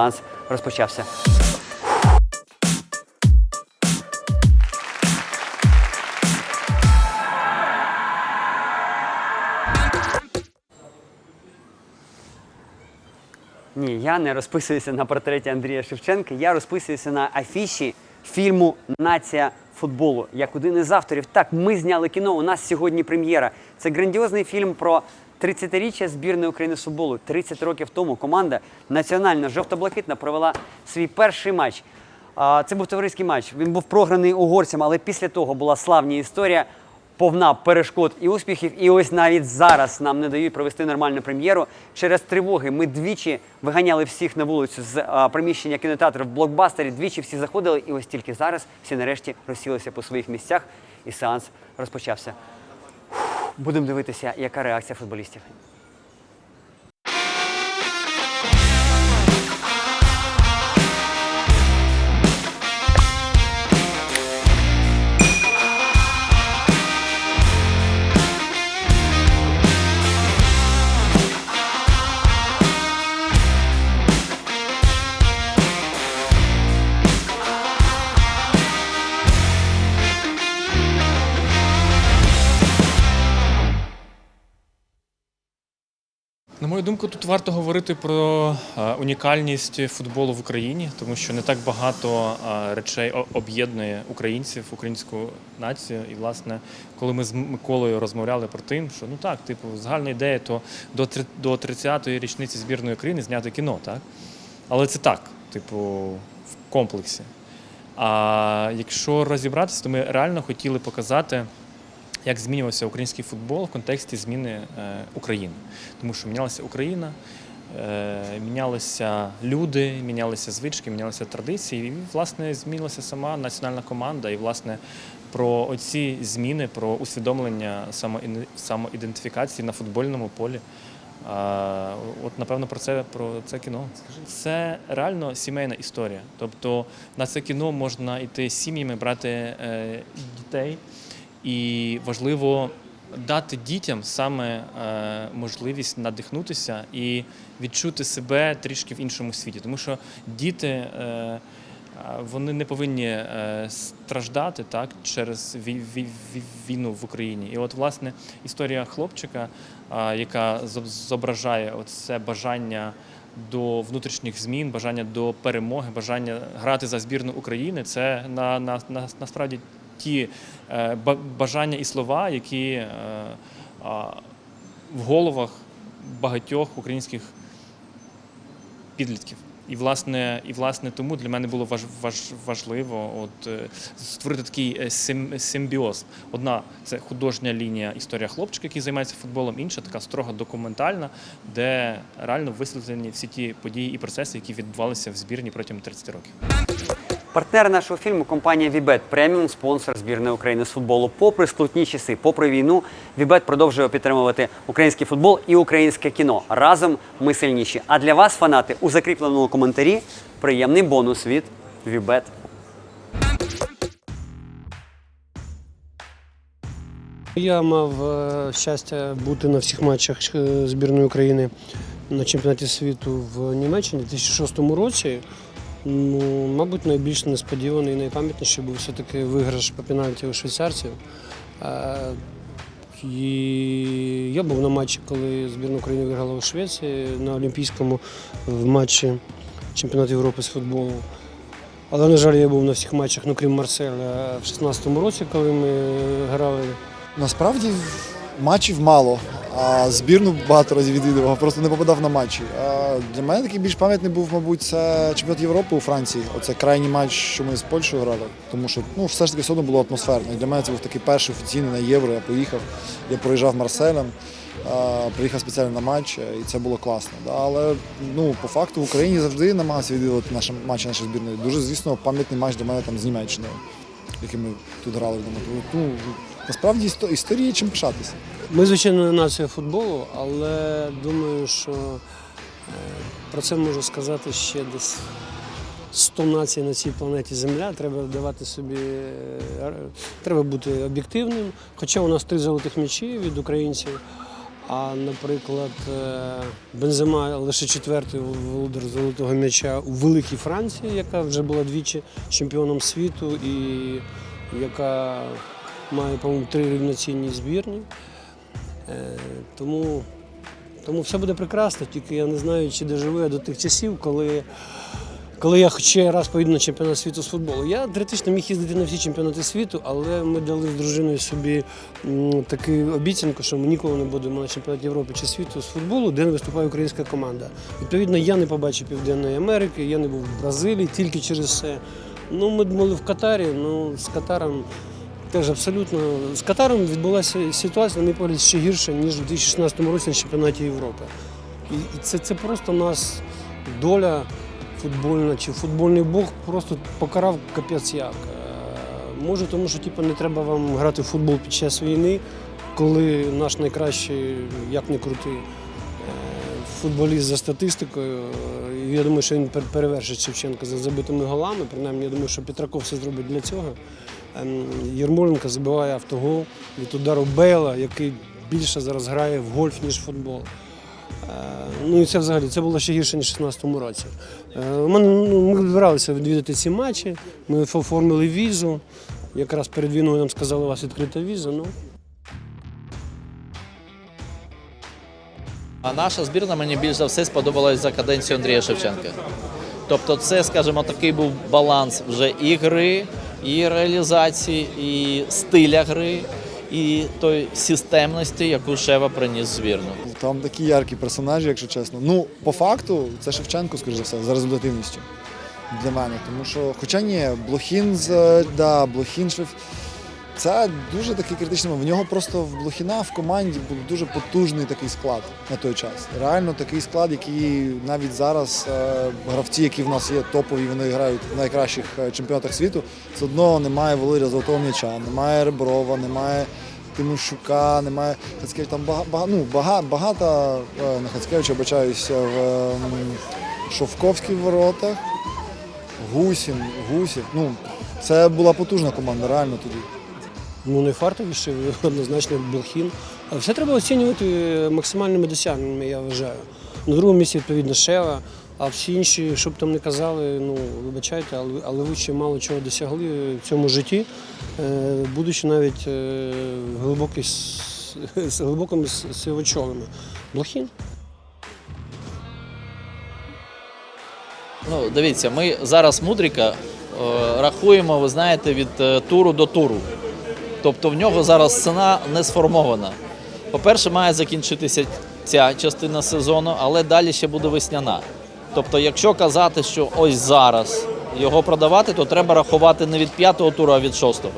Сеанс розпочався. Ні, я не розписуюся на портреті Андрія Шевченка. Я розписуюся на афіші фільму Нація футболу. Як один із авторів. Так, ми зняли кіно. У нас сьогодні прем'єра. Це грандіозний фільм про 30-річчя збірної України з футболу. 30 років тому команда національна жовто-блакитна провела свій перший матч. Це був товариський матч. Він був програний угорцям, але після того була славна історія повна перешкод і успіхів. І ось навіть зараз нам не дають провести нормальну прем'єру через тривоги. Ми двічі виганяли всіх на вулицю з приміщення кінотеатру в блокбастері. Двічі всі заходили, і ось тільки зараз всі нарешті розсілися по своїх місцях, і сеанс розпочався. Будемо дивитися, яка реакція футболістів. Мою думку, тут варто говорити про е, унікальність футболу в Україні, тому що не так багато е, речей об'єднує українців, українську націю. І, власне, коли ми з Миколою розмовляли про тим, що ну так, типу, загальна ідея, то до три- до 30-ї річниці збірної України зняти кіно, так? Але це так, типу, в комплексі. А якщо розібратися, то ми реально хотіли показати як змінювався український футбол в контексті зміни е, України. Тому що мінялася Україна, е, мінялися люди, мінялися звички, мінялися традиції. І, власне, змінилася сама національна команда. І, власне, про оці зміни, про усвідомлення самоідентифікації на футбольному полі. От, напевно, про це про це кіно. Це реально сімейна історія. Тобто на це кіно можна йти з сім'ями, брати е, дітей. І важливо дати дітям саме е, можливість надихнутися і відчути себе трішки в іншому світі. Тому що діти е, вони не повинні е, страждати так через вій- вій- вій- війну в Україні. І от власне історія хлопчика, яка зображає це бажання. До внутрішніх змін, бажання до перемоги, бажання грати за збірну України це на, на, на насправді ті е, бажання і слова, які е, в головах багатьох українських підлітків. І власне, і власне тому для мене було важ, важ, важливо от, е, створити такий сим, симбіоз. Одна це художня лінія історія хлопчика, який займається футболом, інша така строго документальна, де реально висвітлені всі ті події і процеси, які відбувалися в збірні протягом 30 років. Партнер нашого фільму компанія Вібет, преміум спонсор збірної України з футболу. Попри скрутні часи, попри війну, Вібет продовжує підтримувати український футбол і українське кіно. Разом ми сильніші. А для вас, фанати, у закріпленому коментарі приємний бонус від Вібет. Я мав е, щастя бути на всіх матчах е, збірної України на чемпіонаті світу в Німеччині у 2006 році. Ну, мабуть, найбільш несподіваний і найпам'ятніший був все-таки виграш по пенальті у швейцарців. Е, І я був на матчі, коли збірна України виграла у Швеції на Олімпійському в матчі чемпіонату Європи з футболу. Але, на жаль, я був на всіх матчах, ну крім Марселя, в 16-му році, коли ми грали Насправді матчів мало, а збірну багато разів відвідував, просто не попадав на матчі. Для мене такий більш пам'ятний був, мабуть, це чемпіонат Європи у Франції. Оце крайній матч, що ми з Польщею грали. Тому що ну, все ж таки все одно було атмосферно. І для мене це був такий перший офіційний на євро. Я поїхав, я проїжджав Марселем, приїхав спеціально на матч, і це було класно. Але ну, по факту в Україні завжди намагався відвідувати наші матчі нашої збірної. Дуже, звісно, пам'ятний матч для мене там з Німеччиною, який ми тут грали. Ну, насправді історії чим пишатися. Ми, звичайно, не нація футболу, але думаю, що е, про це можу сказати ще десь 100 націй на цій планеті Земля. Треба давати собі, е, треба бути об'єктивним. Хоча у нас три золотих м'ячі від українців. А, наприклад, е, Бензема лише четвертий володар золотого м'яча у Великій Франції, яка вже була двічі чемпіоном світу і яка має, по-моєму, три рівноцінні збірні. Е, Тому, тому все буде прекрасно, тільки я не знаю, чи доживу я до тих часів, коли, коли я ще раз поїду на чемпіонат світу з футболу. Я теоретично міг їздити на всі чемпіонати світу, але ми дали з дружиною собі таку обіцянку, що ми ніколи не будемо на чемпіонаті Європи чи світу з футболу, де не виступає українська команда. Відповідно, я не побачив Південної Америки, я не був в Бразилії тільки через це. Ну, ми були в Катарі, ну з Катаром. Теж абсолютно з Катаром відбулася ситуація, на мій погляд, ще гірша, ніж у 2016 році на чемпіонаті Європи. І, це, це просто нас доля футбольна чи футбольний Бог просто покарав капець як. Е, Може, тому що типу, не треба вам грати в футбол під час війни, коли наш найкращий, як не крутий, е, футболіст за статистикою. Я думаю, що він пер- перевершить Шевченка за забитими голами. Принаймні, я думаю, що Петраков все зробить для цього. Ем, Єрмоленко забиває автогол від удару Бейла, який більше зараз грає в гольф, ніж в футбол. Е, Ну і це взагалі це було ще гірше, ніж у 2016 році. Е, ну, Ми збиралися відвідати ці матчі, ми оформили візу. Якраз перед війною нам сказали, у вас відкрита віза. Ну, А наша збірна мені більш за все сподобалась за каденцію Андрія Шевченка. Тобто, це, скажімо, такий був баланс вже і гри, і реалізації, і стиля гри, і той системності, яку Шева приніс звірну. Там такі яркі персонажі, якщо чесно. Ну, по факту, це Шевченко, скоріш за все, за результативністю для мене. Тому що, хоча ні, Блохін з да, Блохін Шеф. Це дуже такий критичний момент. В нього просто в Блохіна в команді був дуже потужний такий склад на той час. Реально такий склад, який навіть зараз е, гравці, які в нас є топові, вони грають в найкращих е, чемпіонатах світу, все одно немає Валерія Золотого м'яча, немає Реброва, немає Тимощука, немає Хацкевича. Там бага, ну, бага, багато е, на Хацкевича, обачаюся в Шовковських воротах, Гусін, Гусів. Ну, це була потужна команда, реально тоді. Ну не фартовіше, однозначно Блохін. Все треба оцінювати максимальними досягненнями, я вважаю. На другому місці, відповідно, Шева, а всі інші, що б там не казали, ну вибачайте, але, але ви ще мало чого досягли в цьому житті, е, будучи навіть е, з глибокими с- сивочолими. Блохін. Ну, дивіться, ми зараз Мудріка е, рахуємо, ви знаєте, від туру до туру. Тобто в нього зараз ціна не сформована. По-перше, має закінчитися ця частина сезону, але далі ще буде весняна. Тобто, якщо казати, що ось зараз його продавати, то треба рахувати не від п'ятого туру, а від шостого.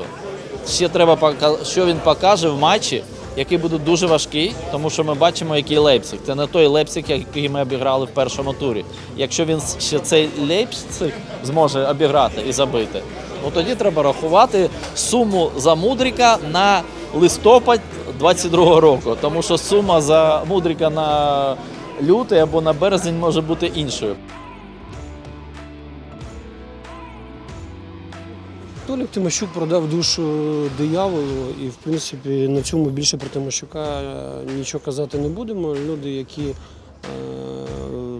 Ще треба що він покаже в матчі, який буде дуже важкий, тому що ми бачимо, який Лейпциг. Це не той Лейпциг, який ми обіграли в першому турі. Якщо він ще цей Лейпциг зможе обіграти і забити, ну тоді треба рахувати суму за Мудріка на листопад 22-го року, тому що сума за Мудріка на лютий або на березень може бути іншою. Толік Тимощук продав душу дияволу, і в принципі на цьому більше про Тимощука е, нічого казати не будемо. Люди, які е,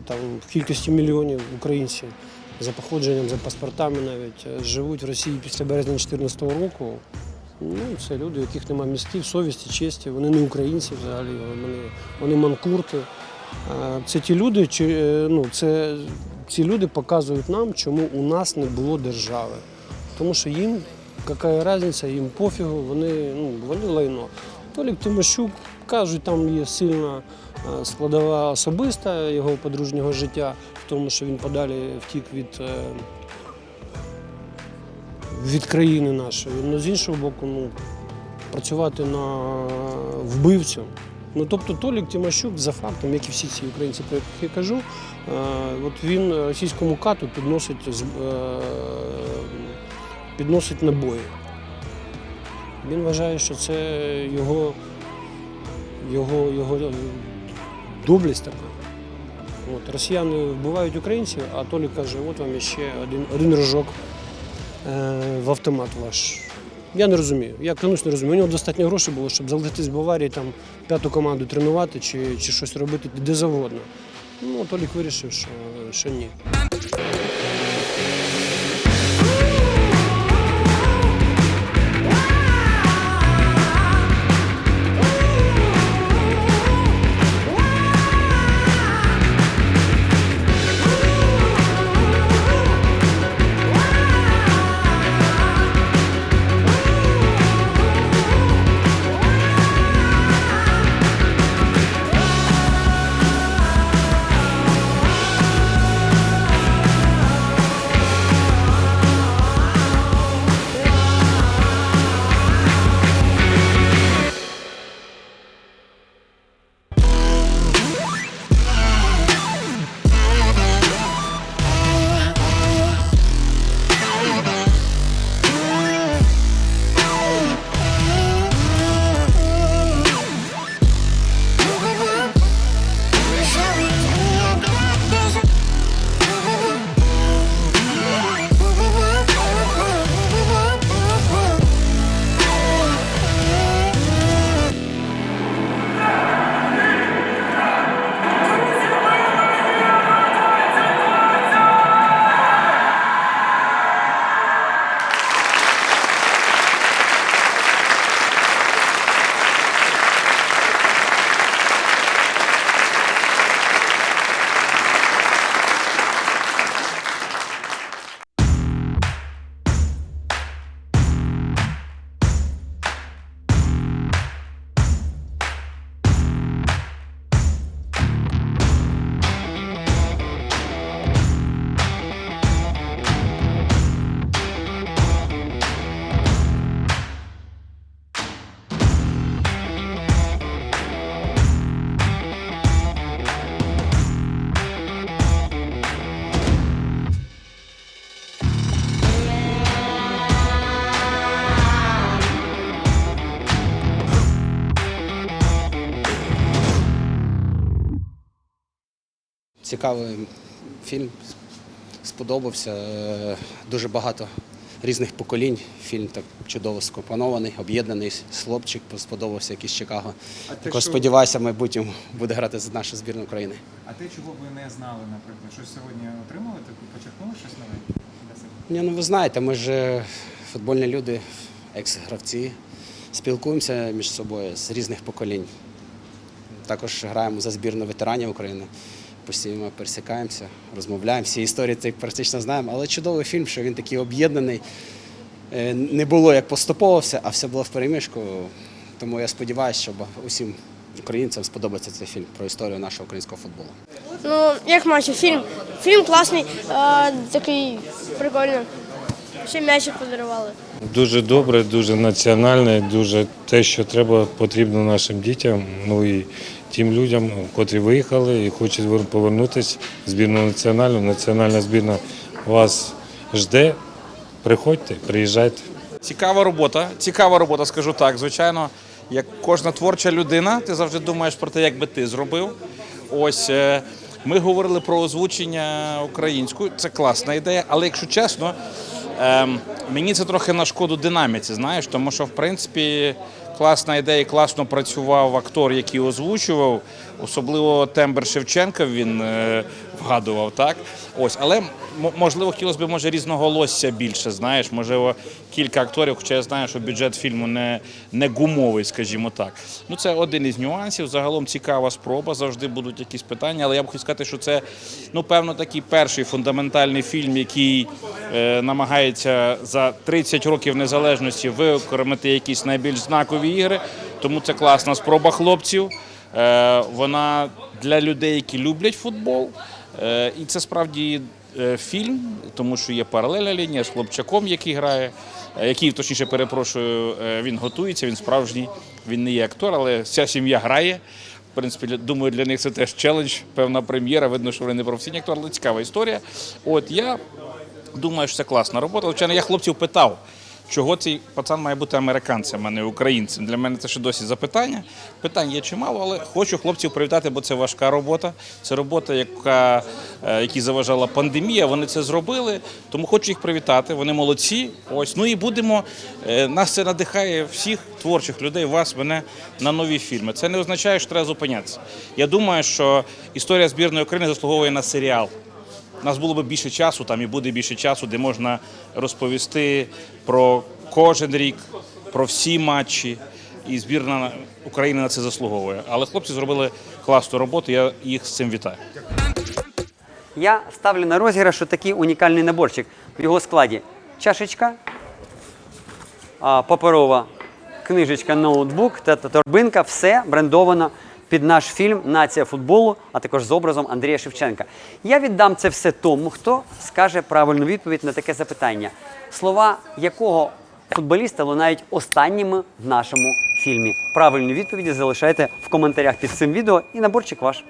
там в кількості мільйонів українців за походженням, за паспортами навіть е, живуть в Росії після березня 2014 року. Ну, це люди, у яких немає містів, совісті, честі. Вони не українці взагалі, вони, вони манкурти. Це ті люди, чи, ну, це, ці люди показують нам, чому у нас не було держави. Тому що їм яка різниця, їм пофігу, вони, ну, вони лайно. Толік Тимощук, кажуть, там є сильна е, складова особиста його подружнього життя, в тому, що він подалі втік від, е, від країни нашої. Ну, з іншого боку, ну, працювати на вбивцю. Ну, тобто Толік Тимощук за фактом, як і всі ці українці, про яких я кажу, е, от він російському кату підносить, підносить набої. Він вважає, що це його, його, його доблесть така. От, росіяни вбивають українців, а Толік каже, от вам ще один, один рожок е, в автомат ваш. Я не розумію. Я клянусь не розумію. У нього достатньо грошей було, щоб залетіти з Баварії, там п'яту команду тренувати чи, чи щось робити де завгодно. Ну, Толік вирішив, що, що ні. Цікавий фільм, сподобався. Е, Дуже багато різних поколінь. Фільм так чудово скомпонований, об'єднаний. Хлопчик сподобався якийсь Чикаго. Також сподіваюся, в майбутньому буде грати за нашу збірну України. А те, чого ви не знали, наприклад, щось сьогодні отримали, таку почерпнули щось нове? Ні, ну ви знаєте, ми ж е, футбольні люди, екс-гравці, спілкуємося між собою з різних поколінь. Також граємо за збірну ветеранів України. Постійно пересікаємося, розмовляємо. Всі історії цих практично знаємо. Але чудовий фільм, що він такий об'єднаний. Е, Не було як поступово все, а все було в переміжку. Тому я сподіваюся, що усім українцям сподобається цей фільм про історію нашого українського футболу. Ну, як бачив, фільм. Фільм класний, е, такий прикольний. Ще м'ячик подарували. Дуже добре, дуже національне, дуже те, що треба, потрібно нашим дітям. Ну і тим людям, котрі виїхали і хочуть повернутися в збірну національну. Національна збірна вас жде. Приходьте, приїжджайте. Цікава робота, цікава робота, скажу так. Звичайно, як кожна творча людина, ти завжди думаєш про те, як би ти зробив. Ось е, ми говорили про озвучення українською. Це класна ідея, але якщо чесно, мені це трохи на шкоду динаміці, знаєш, тому що в принципі класна ідея, класно працював актор, який озвучував, особливо тембр Шевченка він е, вгадував, так? Ось, але можливо, хотілося б може різноголосся більше. Знаєш, можливо, кілька акторів, хоча я знаю, що бюджет фільму не, не гумовий, скажімо так. Ну це один із нюансів. Загалом цікава спроба. Завжди будуть якісь питання. Але я б хотів сказати, що це ну певно такий перший фундаментальний фільм, який е, намагається за 30 років незалежності використати якісь найбільш знакові ігри. Тому це класна спроба хлопців. Е, вона для людей, які люблять футбол. Е, і це справді е, фільм, тому що є паралельна лінія з хлопчаком, який грає, е, який, точніше, перепрошую, він готується, він справжній, він не є актор, але вся сім'я грає. В принципі, думаю, для них це теж челендж, певна прем'єра. Видно, що вони не професійні актори, але цікава історія. От я думаю, що це класна робота. Звичайно, я хлопців питав, чого цей пацан має бути американцем, а не українцем. Для мене це ще досі запитання. Питань є чимало, але хочу хлопців привітати, бо це важка робота. Це робота, яка е, якій заважала пандемія. Вони це зробили. Тому хочу їх привітати. Вони молодці. Ось ну і будемо. е, Нас це надихає всіх творчих людей, вас, мене на нові фільми. Це не означає, що треба зупинятися. Я думаю, що історія збірної України заслуговує на серіал. Нас було б більше часу, там і буде більше часу, де можна розповісти про кожен рік, про всі матчі. І збірна України на це заслуговує. Але хлопці зробили класну роботу. Я їх з цим вітаю. Я ставлю на розіграш такий унікальний наборчик. В його складі чашечка, паперова книжечка, ноутбук та торбинка. Все брендовано під наш фільм Нація футболу, а також з образом Андрія Шевченка. Я віддам це все тому, хто скаже правильну відповідь на таке запитання, слова якого футболіста лунають останніми в нашому фільмі. Правильні відповіді залишайте в коментарях під цим відео і наборчик ваш.